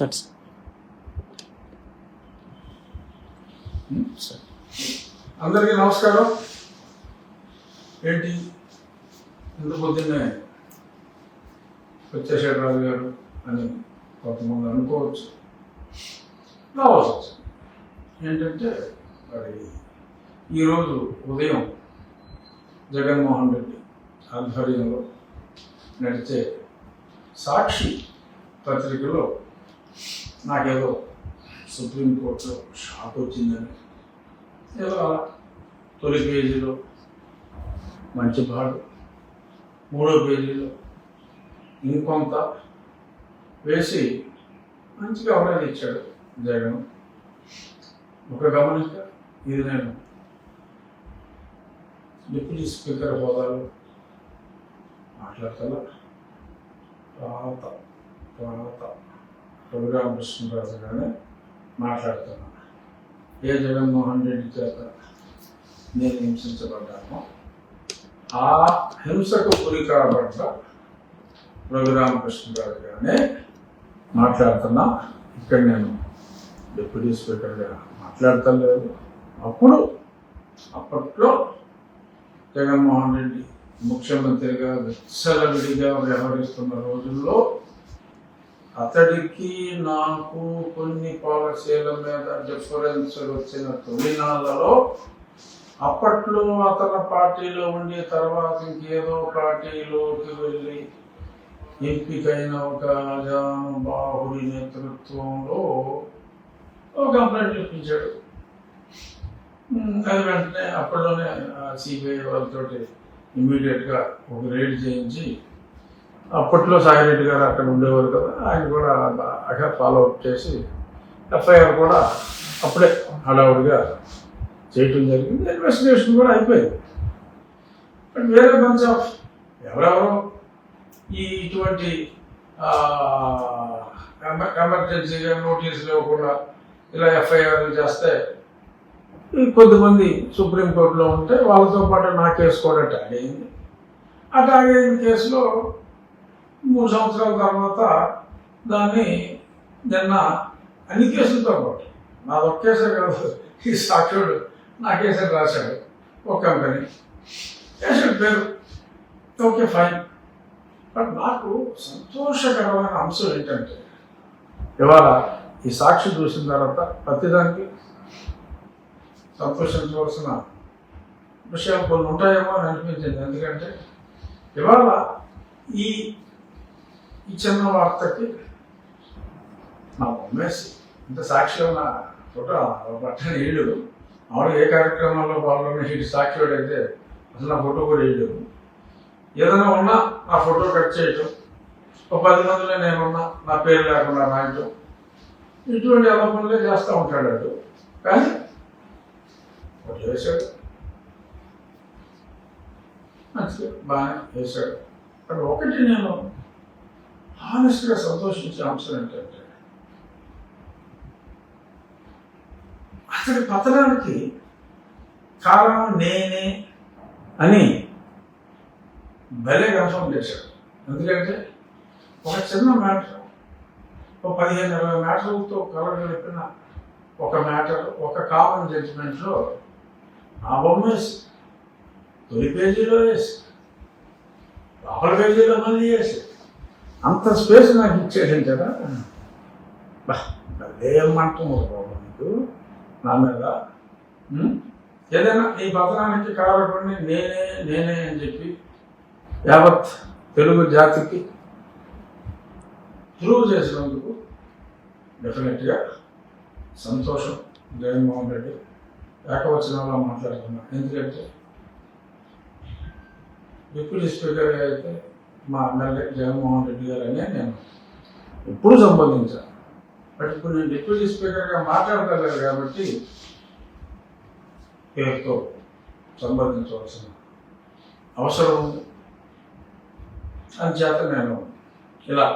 సరే hmm, అందరికీ నమస్కారం. ఏంటి? ఇంత పొద్దున్నే వచ్చేసాడు రాజు గారు అని కొంతమంది అనుకోవచ్చు. రావచ్చు ఏంటంటే మరి ఈరోజు ఉదయం జగన్మోహన్ రెడ్డి ఆధ్వర్యంలో నడిచే సాక్షి పత్రికలో నాకేదో సుప్రీంకోర్టులో షాక్ వచ్చిందని ఏదో అలా తొలి పేజీలో మంచి పాడు మూడో పేజీలో ఇంకొంత వేసి మంచిగా అవరాలు ఇచ్చాడు జగన్. ఒక గమనిక ఇది నేను డిప్యూటీ స్పీకర్ హోదాలో మాట్లాడతా పాత పాత రఘురామకృష్ణరాజు గారు మాట్లాడుతున్నాను. ఏ జగన్మోహన్ రెడ్డి చేత నేను హింసించబడ్డాను ఆ హింసకు గురి కాబడ్డ రఘురామకృష్ణరాజు గానే మాట్లాడుతున్నా. ఇక్కడ నేను డిప్యూటీ స్పీకర్గా మాట్లాడతలేదు అప్పుడు అప్పట్లో జగన్మోహన్ రెడ్డి ముఖ్యమంత్రిగా విచ్చలవిడిగా వ్యవహరిస్తున్న రోజుల్లో అతడికి నాకు కొన్ని పాలసీల మీద డిఫరెన్స్ వచ్చిన తొలినాళ్ళలో అప్పట్లో అతని పార్టీలో ఉండి తర్వాత ఇంకేదో పార్టీలోకి వెళ్ళి ఎంపికైన ఒక బాహుడి నేతృత్వంలో ఒక కంప్లైంట్ ఇప్పించాడు. అది వెంటనే అప్పట్లోనే సిబిఐ వాళ్ళతో ఇమ్మీడియట్గా ఒక రేడ్ చేయించి అప్పట్లో సాయిరెడ్డి గారు అక్కడ ఉండేవారు కదా ఆయన కూడా బాగా ఫాలో అప్ చేసి ఎఫ్ఐఆర్ కూడా అప్పుడే హడావుడిగా చేయటం జరిగింది. ఇన్వెస్టిగేషన్ కూడా అయిపోయింది. బట్ వేరే బంచ్ ఆఫ్ ఎవరెవరో ఈ ఇటువంటి ఎమర్జెన్సీగా నోటీసులు ఇవ్వకుండా ఇలా ఎఫ్ఐఆర్లు చేస్తే కొద్దిమంది సుప్రీంకోర్టులో ఉంటే వాళ్ళతో పాటు నా కేసు కూడా ట్యాగ్ అయింది. ఆ ట్యాగ్ అయిన కేసులో మూడు సంవత్సరాల తర్వాత దాన్ని నిన్న అన్ని కేసులతో పాటు నాది ఒక కాదు ఈ సాక్షుడు నా కేసే రాశాడు ఒక కంపెనీ. కేసుడు పేరు ఓకే ఫైన్. బట్ నాకు సంతోషకరమైన అంశం ఏంటంటే ఇవాళ ఈ సాక్షి చూసిన తర్వాత ప్రతిదానికి సంతోషించవలసిన విషయాలు కొన్ని ఉంటాయేమో అని అనిపించింది. ఎందుకంటే ఇవాళ ఈ ఈ చిన్న వార్తకి నా బొమ్మేసి ఇంత సాక్షి ఉన్న ఫోటో పట్టని వేయడు ఆవిడ ఏ కార్యక్రమాల్లో పాల్గొన్న ఇటు సాక్షి అయితే అసలు నా ఫోటో కూడా వేయలేదు. ఏదైనా ఉన్నా నా ఫోటో కట్ చేయటం ఒక పది మందిలో నేనున్నా నా పేరు లేకుండా రాయటం ఇటువంటి అలపనులే చేస్తూ ఉంటాడు అటు కానీ ఒకటి వేశాడు మంచిగా బాగా వేశాడు అక్కడ ఒకటి నేను హానెస్ట్గా సంతోషించే అంశం ఏంటంటే అతడి పతనానికి కారణం నేనే అని భలే కన్ఫర్మ్ చేశాడు ఎందుకంటే ఒక చిన్న మ్యాటర్ ఒక పదిహేను ఇరవై మ్యాటర్లతో కలగలిపిన ఒక మ్యాటర్ ఒక కామన్ జడ్జిమెంట్లో నా బొమ్మ వేసి తొలి పేజీలో వేసి లోపల పేజీలో మళ్ళీ వేసి అంత స్పేస్ నాకు ఇచ్చేసింది కదా. బా, ఏం బాబు నీకు. నా మీద ఏదైనా ఈ పతనానికి కారకుడిని నేనే నేనే అని చెప్పి యావత్ తెలుగు జాతికి ప్రూవ్ చేసినందుకు డెఫినెట్గా సంతోషం. జగన్మోహన్ రెడ్డి ఏకవచనంలో మాట్లాడుతున్నా ఎందుకంటే డిప్యూటీ స్పీకర్గా అయితే మా ఎమ్మెల్యే జగన్మోహన్ రెడ్డి గారు అనే నేను ఎప్పుడు సంబంధించాను బట్ ఇప్పుడు నేను డిప్యూటీ స్పీకర్గా మాట్లాడగలరు కాబట్టి పేరుతో సంబంధించవలసిన అవసరం ఉంది. అంచేత నేను ఇలా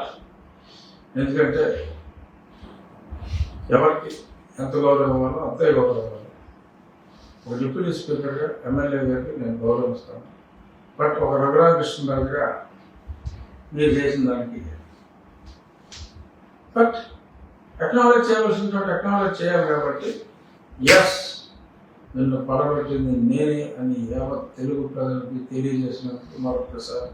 ఎందుకంటే ఎవరికి ఎంత గౌరవం ఇవ్వాలో అంతే గౌరవం ఇవ్వాలి. ఒక డిప్యూటీ స్పీకర్గా ఎమ్మెల్యే గారికి నేను గౌరవిస్తాను బట్ ఒక రఘురామకృష్ణరాజుగా మీరు చేసిన దానికి. బట్ టెక్నాలజీ చేయవలసిన టెక్నాలజీ చేయాలి కాబట్టి ఎస్ నిన్ను పడబెట్టింది నేనే అని యావత్ తెలుగు ప్రజలకి తెలియజేసినందుకు మరొకసారి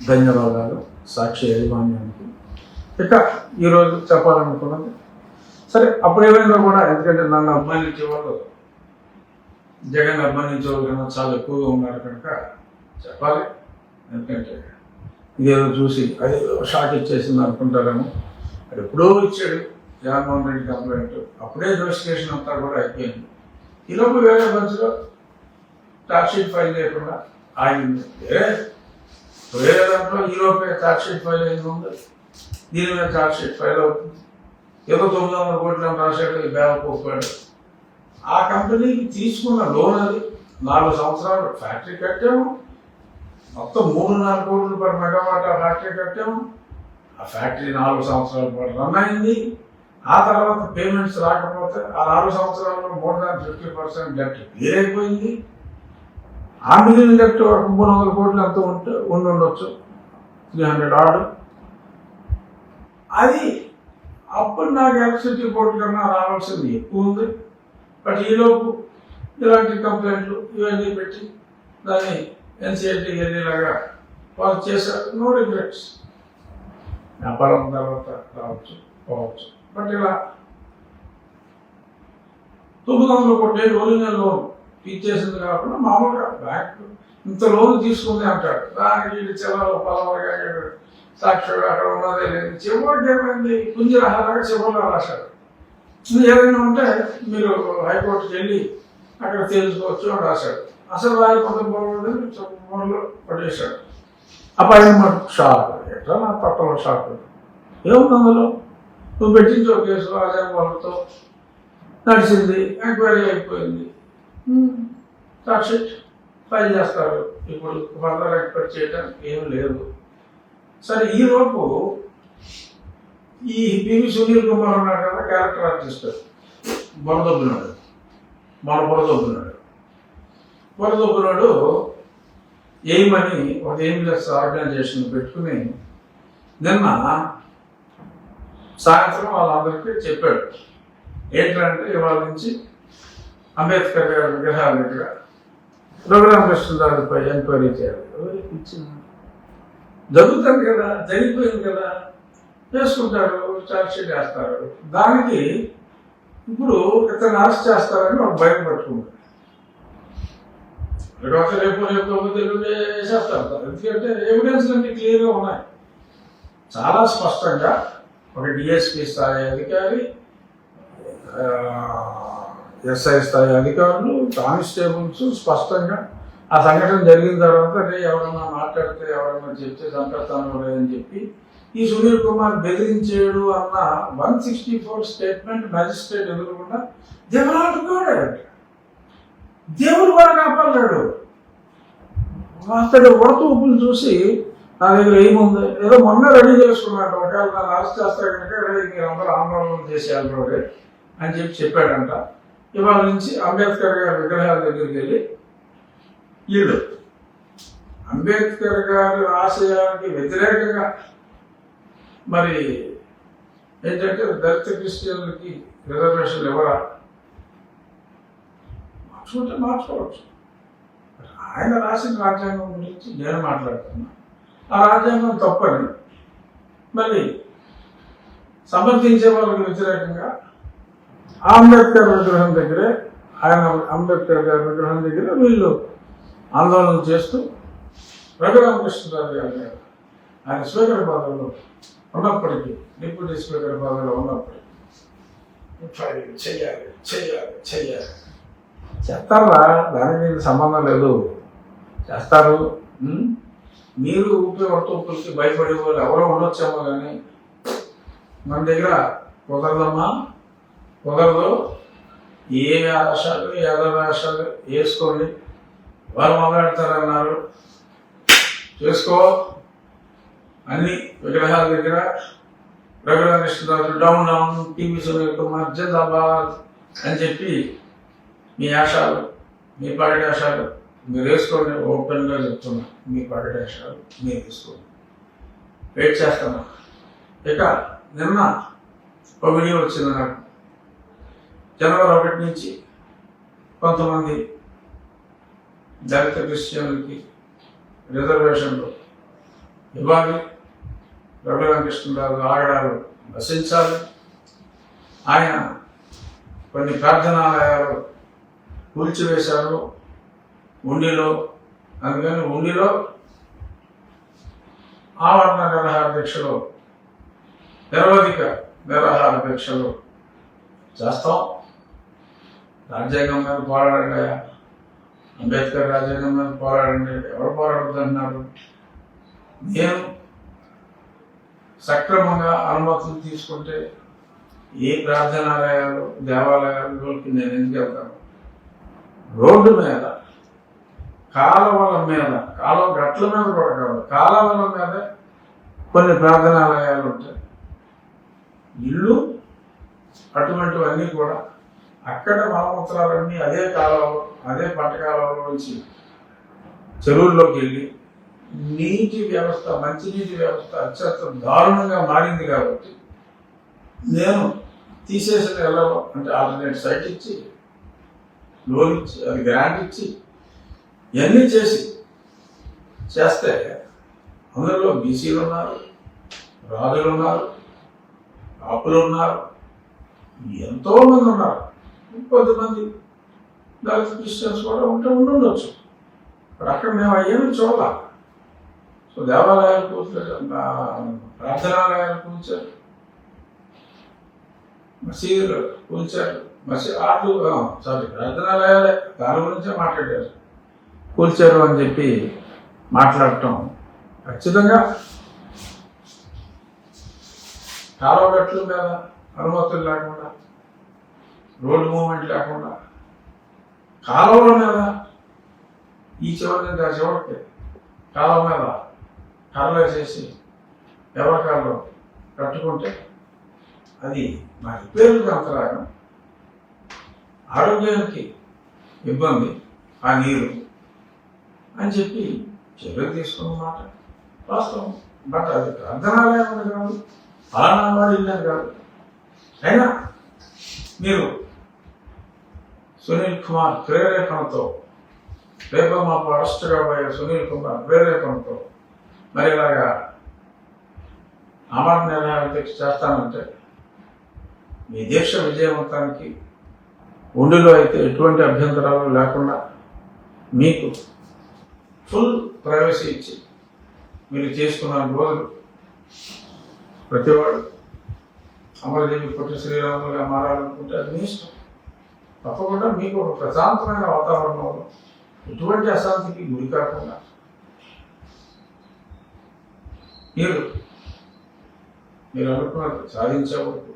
ధన్యవాదాలు సాక్షి యాజమాన్యానికి. ఇక ఈరోజు చెప్పాలనుకున్నది సరే అప్పుడు ఏమైందో కూడా ఎందుకంటే నన్ను అభిమానించే వాళ్ళు జగన్ అభిమానించే వాళ్ళు కన్నా చాలా ఎక్కువగా ఉన్నారు కనుక చెప్పాలి. ఎందుకంటే ఇదేదో చూసి అది షాక్ ఇచ్చేసింది అనుకుంటారేమో. అది ఎప్పుడో ఇచ్చాడు జగన్మోహన్ రెడ్డి కంప్లైంట్. అప్పుడే ఇన్వెస్టిగేషన్ అంతా కూడా అయిపోయింది. ఈలోపు వేరే బెంచ్లో షీట్ ఫైల్ చేయకుండా ఆగింది. వేరే వేరే దాంట్లో ఈలోపే షీట్ ఫైల్ అయింది ఉంది దీని మీద షీట్ ఫైల్ అవుతుంది. ఏదో తొమ్మిది వందల కోట్ల రాశాడు ఈ బ్యాగ్ ఆ కంపెనీకి తీసుకున్న లోన్ అది నాలుగు సంవత్సరాలు. ఫ్యాక్టరీ కట్టాము. మొత్తం మూడు నాలుగు కోట్లు పర్ మెగావాట్ ఆ ఫ్యాక్టరీ కట్టాము. ఆ ఫ్యాక్టరీ నాలుగు సంవత్సరాల పాటు రన్ అయింది. ఆ తర్వాత పేమెంట్స్ రాకపోతే ఆ నాలుగు సంవత్సరాల్లో more than fifty percent debt clear అయిపోయింది ఆ మిలియన్ డెట్ ఒక మూడు వందల కోట్లు ఎంత ఉంటే ఉండి ఉండొచ్చు. త్రీ హండ్రెడ్ ఆర్డర్ అది అప్పుడు నాకు ఎలక్ట్రిసిటీ బోర్డు కన్నా రావాల్సింది ఎక్కువ ఉంది. బట్ ఈలోపు ఇలాంటి కంప్లైంట్లు ఇవన్నీ పెట్టి దాన్ని ఎన్సీఎల్టీ వెళ్ళేలాగా వాళ్ళు చేశారు నో రిగ్రెట్స్ వ్యాపారం తర్వాత రావచ్చు పోవచ్చు. బట్ ఇలా తొమ్మిది కొట్టే ఒరిజినల్ లోన్ ఇచ్చేసింది కాకుండా మామూలుగా బ్యాంక్ ఇంత లోన్ తీసుకుంది అంటాడు. దానికి వీళ్ళు చెల్లలు పలవరగా సాక్షిగా అక్కడ ఉన్నదే లేదు. చివరికి ఏమైంది? కుంజరహారాగా చివరిలో రాశారు ఏదైనా ఉంటే మీరు హైకోర్టుకి వెళ్ళి అక్కడ తెలుసుకోవచ్చు అని రాశాడు. అసలు రాయకపోతే బాగుండదు మూడులో పడేశాడు. మాకు షాక్ ఎట్లా నా పట్టలో షాక్ ఏముంది అందులో? నువ్వు పెట్టించో కేసు అదే వాళ్ళతో. నడిచింది ఎంక్వైరీ అయిపోయింది. ఫైల్ చేస్తారు. ఇప్పుడు ఫర్దర్ ఎక్స్పెక్ట్ చేయడానికి ఏం లేదు. సరే ఈ లోపు ఈ పివి సునీల్ కుమార్ ఉన్నాడు కదా క్యారెక్టర్ ఆర్టిస్ట్ బొరదొబ్బినాడు మన బొరదొబ్బినాడు బొరదొబ్బినాడు ఎయిమని ఒక ఎయిమ్లెస్ ఆర్గనైజేషన్ పెట్టుకుని నిన్న సాయంత్రం వాళ్ళందరికీ చెప్పాడు. ఏంటంటే ఇవాళ నుంచి అంబేద్కర్ గారి విగ్రహాల దగ్గర రఘురామకృష్ణదారిపై ఎంక్వైరీ చేయాలి. ఎవరికి జరుగుతుంది కదా జరిగిపోయింది కదా. చేసుకుంటారు చార్జ్షీట్ వేస్తారు. దానికి ఇప్పుడు ఇతను అరెస్ట్ చేస్తారని ఒక భయం పట్టుకుంటారు డాక్టర్ రేపు రేపు కాకపోతే ఎల్లుండి వేసేస్తారు ఎందుకంటే ఎవిడెన్స్ అన్ని క్లియర్గా ఉన్నాయి. చాలా స్పష్టంగా ఒక డిఎస్పి స్థాయి అధికారి ఎస్ఐ స్థాయి అధికారులు కానిస్టేబుల్స్ స్పష్టంగా ఆ సంఘటన జరిగిన తర్వాత రే ఎవరన్నా మాట్లాడితే ఎవరన్నా చెప్తే చంపేస్తాను రే అని చెప్పి ఈ సునీల్ కుమార్ బెదిరించాడు అన్న one sixty four statement magistrate ఎదురకుండా కూడా దేవుడు కూడా కాపాడాడు అతడు ఉడతూపులు చూసి నా దగ్గర ఏముంది? ఏదో మొన్న రెడీ చేసుకున్నాడు ఒకవేళ నన్ను అరెస్ట్ చేస్తే కనుక మీరు అందరూ ఆందోళన చేసేయాలి అని చెప్పి చెప్పాడంట. ఇవాళ నుంచి అంబేద్కర్ గారి విగ్రహాల దగ్గరికి వెళ్ళి వీళ్ళు అంబేద్కర్ గారి ఆశయానికి వ్యతిరేకంగా మరి ఏంటంటే దళిత క్రిస్టియన్లకి రిజర్వేషన్లు ఎవరా మార్చుకుంటే మార్చుకోవచ్చు ఆయన రాసిన రాజ్యాంగం గురించి నేను మాట్లాడుతున్నా ఆ రాజ్యాంగం తప్పని మళ్ళీ సమర్థించే వాళ్ళకి వ్యతిరేకంగా అంబేద్కర్ విగ్రహం దగ్గరే ఆయన అంబేద్కర్ గారి విగ్రహం దగ్గర వీళ్ళు ఆందోళన చేస్తూ రఘురామకృష్ణరాజు గారు గారు ఆయన స్పీకర్ పదవిలో ఉన్నప్పటికీ డిప్యూటీ స్పీకర్ పదవిలో ఉన్నప్పటికీ. చేయాలి చెయ్యాలి చెయ్యాలి చెయ్యాలి చేస్తారా? దానికి మీకు సంబంధం లేదు. చేస్తారు. మీరు ఉపయోగపడుతూ వర్తకులకి భయపడే వాళ్ళు ఎవరో ఉండొచ్చేమో కానీ మన దగ్గర కుదరదమ్మా. కుదరదు. ఏ ఆశాలు ఏదో ఆశాలు వేసుకోండి. వారు మొదలెడతారన్నారు. చేసుకో. అన్ని విగ్రహాల దగ్గర Raghuramakrishnaraju down down TV Sunil మధ్య అని చెప్పి మీ ఆశాలు మీ పాడి ఆశాలు మీరు వేసుకోండి ఓపెన్గా చెప్తున్నా మీ పాడి ఆశాలు మీరు వేసుకోండి. వెయిట్ చేస్తాను ఇక నిన్న ఒక వీడియో వచ్చింది నాకు. జనవరి ఒకటి నుంచి కొంతమంది దళిత క్రిస్టియన్లకి రిజర్వేషన్లు ఇవ్వాలి. రఘురామకృష్ణరావు ఆగడాలు నశించాలి ఆయన కొన్ని ప్రార్థనాలయాలు కూల్చివేశారు. ఉండిలో అందుకని ఉండిలో ఆవరణ నిరాహార దీక్షలు నిరవధిక నిరాహార దీక్షలు చేస్తాం. రాజ్యాంగం మీద పోరాడండి అంబేద్కర్ రాజ్యాంగం మీద పోరాడండి. ఎవరు పోరాడుతున్నారు నేను సక్రమంగా అనుమతులు తీసుకుంటే ఏ ప్రార్థనాలయాలు దేవాలయాలు నేను ఎందుకు వెళ్తాను? రోడ్డు మీద కాలువల మీద కాలువ గట్ల మీద కూడా కాదు కాలువల మీద కొన్ని ప్రార్థనాలయాలు ఉంటాయి. ఇల్లు అటువంటివన్నీ కూడా అక్కడ మలమూత్రాలన్నీ అదే కాలంలో అదే పంట నుంచి చెరువుల్లోకి వెళ్ళి నీటి వ్యవస్థ మంచినీటి వ్యవస్థ అత్యంత దారుణంగా మారింది కాబట్టి నేను తీసేసిన వెళ్ళవు అంటే ఆల్టర్నేట్ సైట్ ఇచ్చి లోన్ ఇచ్చి అది గ్రాంట్ ఇచ్చి ఇవన్నీ చేసి చేస్తే అందులో బీసీలు ఉన్నారు రాజులు ఉన్నారు కాపులు ఉన్నారు ఎంతో మంది ఉన్నారు. కొంతమంది దళిత క్రిస్టియన్స్ కూడా ఉంటే ఉండుండొచ్చు. ఇప్పుడు అక్కడ మేము అయ్యేమి చూడాలి? సో దేవాలయాలు కూర్చారు ప్రార్థనాలయాలు కూర్చారు మసీదులు కూల్చారు. మసీ ఆటలు సారీ ప్రార్థనాలయాలే దాని గురించే మాట్లాడారు. కూల్చారు అని చెప్పి మాట్లాడటం ఖచ్చితంగా కాలువగట్ల మీద అనుమతులు లేకుండా రోడ్డు మూమెంట్ లేకుండా. కాలువల మీద ఈ చివరి నుంచి ఆ చివరికి కాలువ మీద కర్రలేసేసి ఎవరి కాళ్ళు కట్టుకుంటే అది నా పేరు అంతరాగం ఆరోగ్యానికి ఇబ్బంది ఆ నీరు. అని చెప్పి చర్యలు తీసుకున్నమాట వాస్తవం. బట్ అది ప్రార్థనాలయం అని కాదు ఫలానా వాడు ఇల్లని కాదు. అయినా మీరు సునీల్ కుమార్ ప్రేరేపణతో రేపు మాకు అరెస్ట్ కాబోయే సునీల్ కుమార్ ప్రేరేపణతో మరి ఇలాగా అమర నిర్ణయాలు దీక్ష చేస్తానంటే మీ దీక్ష విజయవంతానికి ఒండిలో అయితే ఎటువంటి అభ్యంతరాలు లేకుండా మీకు ఫుల్ ప్రైవసీ ఇచ్చి మీరు చేసుకున్న రోజులు ప్రతివాడు అమరదేవి పుట్టి శ్రీరాములుగా మారాలనుకుంటే అది మీ ఇష్టం. తప్పకుండా మీకు ఒక ప్రశాంతమైన వాతావరణంలో ఎటువంటి అశాంతికి గురి కాకుండా మీరు మీరు అనుకున్నది సాధించే వరకు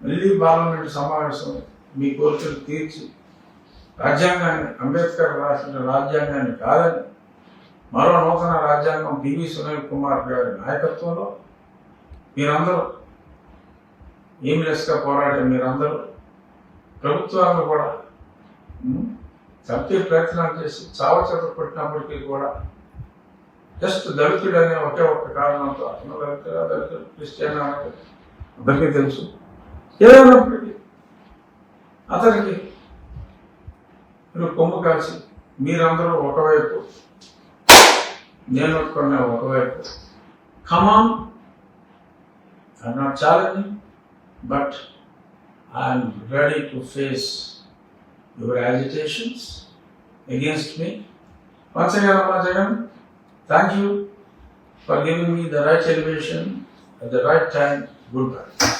మళ్ళీ పార్లమెంట్ సమావేశం మీ కోరికలు తీర్చి. రాజ్యాంగాన్ని అంబేద్కర్ రాసిన రాజ్యాంగాన్ని కాదని మరో నూతన రాజ్యాంగం పివి సునీల్ కుమార్ గారి నాయకత్వంలో మీరందరూ ఎయిమ్లెస్గా పోరాడే మీరందరూ ప్రభుత్వాలను కూడా చంపే ప్రయత్నాలు చేసి చావచేత కొట్టినప్పటికీ కూడా జస్ట్ దళితుడు అనే ఒకే ఒక్క కారణంతో అతను దళితుడు దళితుడు క్రిస్టియన్ అందరికీ తెలుసు. ఏదైనప్పటికీ అతనికి మీరు కొమ్ము కాల్చి మీరందరూ ఒకవైపు నేను కొన్న ఒకవైపు come on I not challenging but I'm ready to face your agitations against me. Once again, Ramajagan, thank you for giving me the right elevation at the right time. Goodbye.